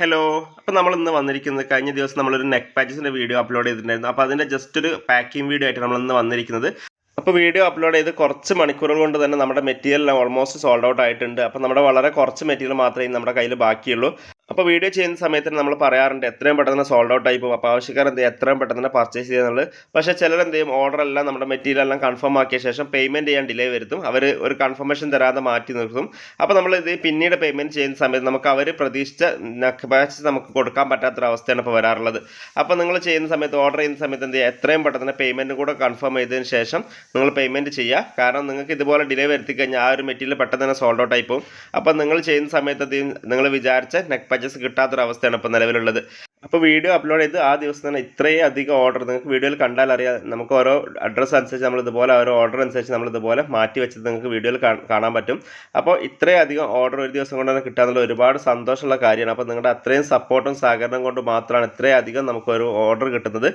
Hello അപ്പോൾ നമ്മൾ ഇന്ന് വന്നിരിക്കുന്നത് കഴിഞ്ഞ ദിവസം നമ്മളൊരു നെക്ക് പാച്ചസിന്റെ വീഡിയോ അപ്ലോഡ് ചെയ്തിട്ടുണ്ടായിരുന്നു. അപ്പോൾ അതിന്റെ ജസ്റ്റ് ഒരു പാക്കിംഗ് വീഡിയോ ആയിട്ട് നമ്മൾ ഇന്ന് വന്നിരിക്കുന്നത്. അപ്പോൾ വീഡിയോ അപ്ലോഡ് ചെയ്ത് കുറച്ച് മണിക്കൂറുകൾ കൊണ്ട് തന്നെ നമ്മുടെ മെറ്റീരിയൽ ഓൾമോസ്റ്റ് സോൾഡ് ഔട്ട് ആയിട്ടുണ്ട്. അപ്പോൾ നമ്മുടെ വളരെ കുറച്ച് മെറ്റീരിയൽ മാത്രമേ നമ്മുടെ കയ്യിൽ ബാക്കിയുള്ളൂ. അപ്പോൾ വീഡിയോ ചെയ്യുന്ന സമയത്ത് നമ്മൾ പറയാറുണ്ട് എത്രയും പെട്ടെന്ന് സോൾഡ് ഔട്ട് ആയി പോകും. അപ്പോൾ ആവശ്യക്കാർ എന്ത് ചെയ്യും? എത്രയും പെട്ടെന്ന് പർച്ചേസ് ചെയ്യുന്നുള്ളത് പക്ഷേ ചിലർ എന്ത് ചെയ്യും? ഓർഡർ എല്ലാം നമ്മുടെ മെറ്റീരിയൽ എല്ലാം കൺഫേം ആക്കിയ ശേഷം പേയ്മെന്റ് ചെയ്യാൻ ഡിലേ വരുത്തും. അവർ ഒരു കൺഫർമേഷൻ തരാതെ മാറ്റി നിർത്തും. അപ്പോൾ നമ്മൾ ഇത് പിന്നീട് പേയ്മെന്റ് ചെയ്യുന്ന സമയത്ത് നമുക്ക് അവർ പ്രതീക്ഷിച്ച ബാച്ച് നമുക്ക് കൊടുക്കാൻ പറ്റാത്തൊരവസ്ഥയാണ് ഇപ്പോൾ വരാറുള്ളത്. അപ്പോൾ നിങ്ങൾ ചെയ്യുന്ന സമയത്ത് ഓർഡർ ചെയ്യുന്ന സമയത്ത് എന്ത് ചെയ്യുക? എത്രയും പെട്ടെന്ന് പേയ്മെന്റ് കൂടെ കൺഫേം ചെയ്തതിന് ശേഷം നിങ്ങൾ പേയ്മെന്റ് ചെയ്യുക. കാരണം നിങ്ങൾക്ക് ഇതുപോലെ ഡിലേ വരുത്തി കഴിഞ്ഞാൽ ആ ഒരു മെറ്റീരിയൽ പെട്ടെന്ന് തന്നെ സോൾഡ് ഔട്ട് ആയി പോകും. അപ്പോൾ നിങ്ങൾ ചെയ്യുന്ന സമയത്ത് നിങ്ങൾ വിചാരിച്ച നെക്ക് പർച്ചേസ് കിട്ടാത്തൊരവസ്ഥയാണ് ഇപ്പോൾ നിലവിലുള്ളത്. അപ്പോൾ വീഡിയോ അപ്ലോഡ് ചെയ്ത് ആ ദിവസം തന്നെ ഇത്രയും അധികം ഓർഡർ നിങ്ങൾക്ക് വീഡിയോയിൽ കണ്ടാൽ അറിയാം. നമുക്ക് ഓരോ അഡ്രസ്സ് അനുസരിച്ച് നമ്മൾ ഇതുപോലെ ഓരോ ഓർഡർ അനുസരിച്ച് നമ്മൾ ഇതുപോലെ മാറ്റി വെച്ചത് നിങ്ങൾക്ക് വീഡിയോയിൽ കാണാൻ പറ്റും. അപ്പോൾ ഇത്രയും അധികം ഓർഡർ ഒരു ദിവസം കൊണ്ട് തന്നെ കിട്ടാന്നുള്ള ഒരുപാട് സന്തോഷമുള്ള കാര്യമാണ്. അപ്പോൾ നിങ്ങളുടെ അത്രയും സപ്പോർട്ടും സഹകരണം കൊണ്ട് മാത്രമാണ് ഇത്രയും അധികം നമുക്ക് ഒരു ഓർഡർ കിട്ടുന്നത്.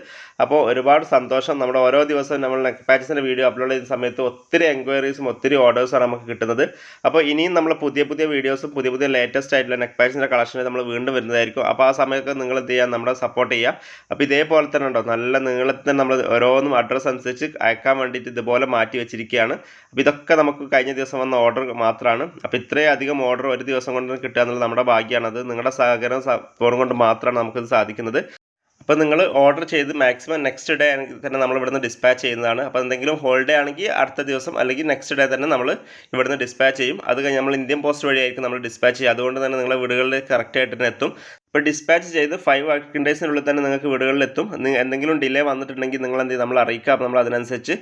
അപ്പോൾ ഒരുപാട് സന്തോഷം. നമ്മുടെ ഓരോ ദിവസവും നമ്മൾ നെക്ക് പാച്ചസിന്റെ വീഡിയോ അപ്ലോഡ് ചെയ്യുന്ന സമയത്ത് ഒത്തിരി എൻക്വയറീസും ഒത്തിരി ഓർഡേഴ്സാണ് നമുക്ക് കിട്ടുന്നത്. അപ്പോൾ ഇനിയും നമ്മൾ പുതിയ പുതിയ വീഡിയോസും പുതിയ പുതിയ ലേറ്റസ്റ്റ് ആയിട്ടുള്ള നെക്ക് കളക്ഷനിൽ നമ്മൾ വീണ്ടും വരുന്നതായിരിക്കും. അപ്പോൾ ആ സമയത്ത് നിങ്ങൾ എന്ത് ചെയ്യുക നമ്മളെ സപ്പോർട്ട് ചെയ്യുക അപ്പോൾ ഇതേപോലെ തന്നെ ഉണ്ടോ? നല്ല നീളത്തിൽ നമ്മൾ ഓരോന്നും അഡ്രസ്സ് അനുസരിച്ച് അയക്കാൻ വേണ്ടിയിട്ട് ഇതുപോലെ മാറ്റി വെച്ചിരിക്കുകയാണ്. അപ്പോൾ ഇതൊക്കെ നമുക്ക് കഴിഞ്ഞ ദിവസം വന്ന ഓർഡർ മാത്രമാണ്. അപ്പോൾ ഇത്രയും അധികം ഓർഡർ ഒരു ദിവസം കൊണ്ട് കിട്ടുക എന്നുള്ളത് നമ്മുടെ ഭാഗ്യമാണ് അത് നിങ്ങളുടെ സഹകരണം സപ്പോർട്ടും കൊണ്ട് മാത്രമാണ് നമുക്കിത് സാധിക്കുന്നത്. അപ്പോൾ നിങ്ങൾ ഓർഡർ ചെയ്ത് മാക്സിമം നെക്സ്റ്റ് ഡേ തന്നെ നമ്മൾ ഇവിടുന്ന് ഡിസ്പാച്ച് ചെയ്യുന്നതാണ്. അപ്പോൾ എന്തെങ്കിലും ഹോൾഡേ ആണെങ്കിൽ അടുത്ത ദിവസം അല്ലെങ്കിൽ നെക്സ്റ്റ് ഡേ തന്നെ നമ്മൾ ഇവിടുന്ന് ഡിസ്പാച്ച് ചെയ്യും. അത് കഴിഞ്ഞ് നമ്മൾ ഇന്ത്യൻ പോസ്റ്റ് വഴിയായിരിക്കും നമ്മൾ ഡിസ്പാച്ച് ചെയ്യുക. അതുകൊണ്ട് തന്നെ നിങ്ങളുടെ വീടുകളിൽ കറക്റ്റായിട്ട് തന്നെ എത്തും. ഇപ്പോൾ ഡിസ്പാച്ച് ചെയ്ത് ഫൈവ് വർക്കിംഗ് ഡേയ്സിനുള്ളിൽ തന്നെ നിങ്ങൾക്ക് വീടുകളിലെത്തും. എന്തെങ്കിലും ഡിലേ വന്നിട്ടുണ്ടെങ്കിൽ നിങ്ങൾ എന്ത് ചെയ്യും? നമ്മൾ അറിയിക്കുക അപ്പോൾ നമ്മൾ അതിനനുസരിച്ച്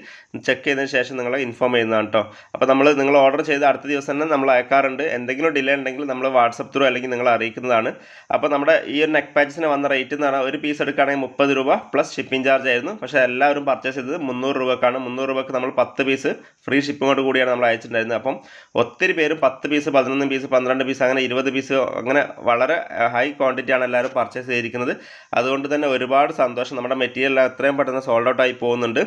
ചെക്ക് ചെയ്തതിന് ശേഷം നിങ്ങളെ ഇൻഫോം ചെയ്യുന്നതാണ് കേട്ടോ അപ്പോൾ നമ്മൾ നിങ്ങൾ ഓർഡർ ചെയ്ത് അടുത്ത ദിവസം തന്നെ നമ്മൾ അയക്കാറുണ്ട്. എന്തെങ്കിലും ഡിലേ ഉണ്ടെങ്കിൽ നമ്മൾ വാട്സപ്പ് ത്രൂ അല്ലെങ്കിൽ നിങ്ങൾ അറിയിക്കുന്നതാണ്. അപ്പോൾ നമ്മുടെ ഈ ഒരു നെക്ക് പാച്ചസിന് വന്ന റേറ്റ് എന്ന് പറഞ്ഞാൽ ഒരു പീസ് എടുക്കുകയാണെങ്കിൽ മുപ്പത് രൂപ പ്ലസ് ഷിപ്പിംഗ് ചാർജ് ആയിരുന്നു. പക്ഷേ എല്ലാവരും പർച്ചേസ് ചെയ്തത് മുന്നൂറ് രൂപക്കാണ്. മുന്നൂറ് രൂപക്ക് നമ്മൾ പത്ത് പീസ് ഫ്രീ ഷിപ്പിങ്ങോട് കൂടിയാണ് നമ്മൾ അയച്ചിട്ടുണ്ടായിരുന്നത്. അപ്പം ഒത്തിരി പേര് പത്ത് പീസ് പതിനൊന്ന് പീസ് പന്ത്രണ്ട് പീസ് അങ്ങനെ ഇരുപത് പീസ് അങ്ങനെ വളരെ ഹൈ ക്വാണ്ടിറ്റി ആണ് എല്ലാവരും പർച്ചേസ് ചെയ്തിരിക്കുന്നത്. അതുകൊണ്ട് തന്നെ ഒരുപാട് സന്തോഷം. നമ്മുടെ മെറ്റീരിയൽ എത്രയും പെട്ടെന്ന് സോൾഡ് ഔട്ട് ആയി പോകുന്നുണ്ട്.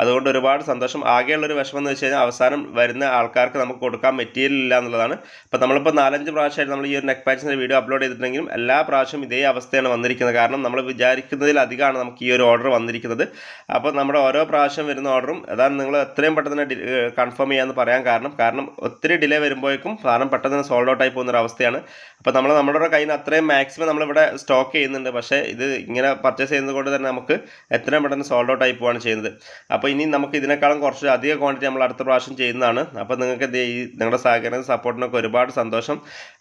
അതുകൊണ്ട് ഒരുപാട് സന്തോഷം. ആകെയുള്ളൊരു വിഷമം എന്ന് വെച്ച് കഴിഞ്ഞാൽ അവസാനം വരുന്ന ആൾക്കാർക്ക് നമുക്ക് കൊടുക്കാൻ മെറ്റീരിയൽ ഇല്ല എന്നുള്ളതാണ്. അപ്പോൾ നമ്മളിപ്പോൾ നാലഞ്ച് പ്രാവശ്യമായിട്ട് നമ്മൾ ഈ ഒരു നെക്ക് പാച്ചിന്റെ വീഡിയോ അപ്ലോഡ് ചെയ്തിട്ടുണ്ടെങ്കിലും എല്ലാ പ്രാവശ്യം ഇതേ അവസ്ഥയാണ് വന്നിരിക്കുന്നത്. കാരണം നമ്മൾ വിചാരിക്കുന്നതിലധികമാണ് നമുക്ക് ഈ ഒരു ഓർഡർ വന്നിരിക്കുന്നത്. അപ്പോൾ നമ്മുടെ ഓരോ പ്രാവശ്യം വരുന്ന ഓർഡറും അതാണ് നിങ്ങൾ എത്രയും പെട്ടെന്ന് കൺഫേം ചെയ്യാമെന്ന് പറയാൻ കാരണം. കാരണം ഒത്തിരി ഡിലേ വരുമ്പോഴേക്കും സാധനം പെട്ടെന്ന് സോൾഡ് ഔട്ട് ആയി പോകുന്ന ഒരു അവസ്ഥയാണ്. അപ്പോൾ നമ്മൾ നമ്മുടെ കയ്യിൽ നിന്ന് അത്രയും മാക്സിമം നമ്മളിവിടെ സ്റ്റോക്ക് ചെയ്യുന്നുണ്ട്. പക്ഷേ ഇത് ഇങ്ങനെ പർച്ചേസ് ചെയ്യുന്നത് കൊണ്ട് തന്നെ നമുക്ക് എത്രയും പെട്ടെന്ന് സോൾഡ് ഔട്ട് ആയി പോവാണ് ചെയ്യുന്നത്. അപ്പോൾ ഇനി നമുക്ക് ഇതിനേക്കാളും കുറച്ച് അധിക ക്വാണ്ടിറ്റി നമ്മൾ അടുത്ത പ്രാവശ്യം ചെയ്യുന്നതാണ്. അപ്പോൾ നിങ്ങൾക്ക് എന്ത്? ഈ നിങ്ങളുടെ സഹകരണ സപ്പോർട്ടിനൊക്കെ ഒരുപാട് സന്തോഷം.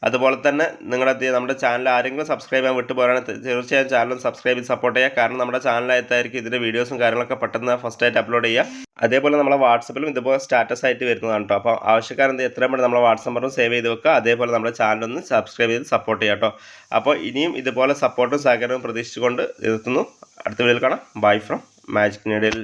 അതുപോലെ തന്നെ നിങ്ങളുടെ നമ്മുടെ ചാനൽ ആരെങ്കിലും സബ്സ്ക്രൈബ് ചെയ്യാൻ വിട്ടുപോകാണെങ്കിൽ തീർച്ചയായും ചാനൽ സബ്സ്ക്രൈബ് ചെയ്ത് സപ്പോർട്ട് ചെയ്യുക. കാരണം നമ്മുടെ ചാനലായിട്ടായിരിക്കും ഇതിന്റെ വീഡിയോസും കാര്യങ്ങളൊക്കെ പെട്ടെന്ന് ഫസ്റ്റ് ആയിട്ട് അപ്ലോഡ് ചെയ്യുക. അതേപോലെ നമ്മളെ വാട്സപ്പിലും ഇതുപോലെ സ്റ്റാറ്റസ് ആയിട്ട് വരുന്നതാണ് കേട്ടോ അപ്പോൾ ആവശ്യക്കാരെന്ത് എത്രയും പെട്ടെന്ന് നമ്മളെ വാട്സപ്പ് നമ്പറും സേവ് ചെയ്ത് വെക്കുക. അതേപോലെ നമ്മുടെ ചാനലൊന്ന് സബ്സ്ക്രൈബ് ചെയ്ത് സപ്പോർട്ട് ചെയ്യുക കേട്ടോ അപ്പോൾ ഇനിയും ഇതുപോലെ സപ്പോർട്ടും സഹകരണവും പ്രതീക്ഷിച്ചുകൊണ്ട് നിർത്തുന്നു. അടുത്ത വീഡിയോയിൽ കാണാം. Bye from magic needle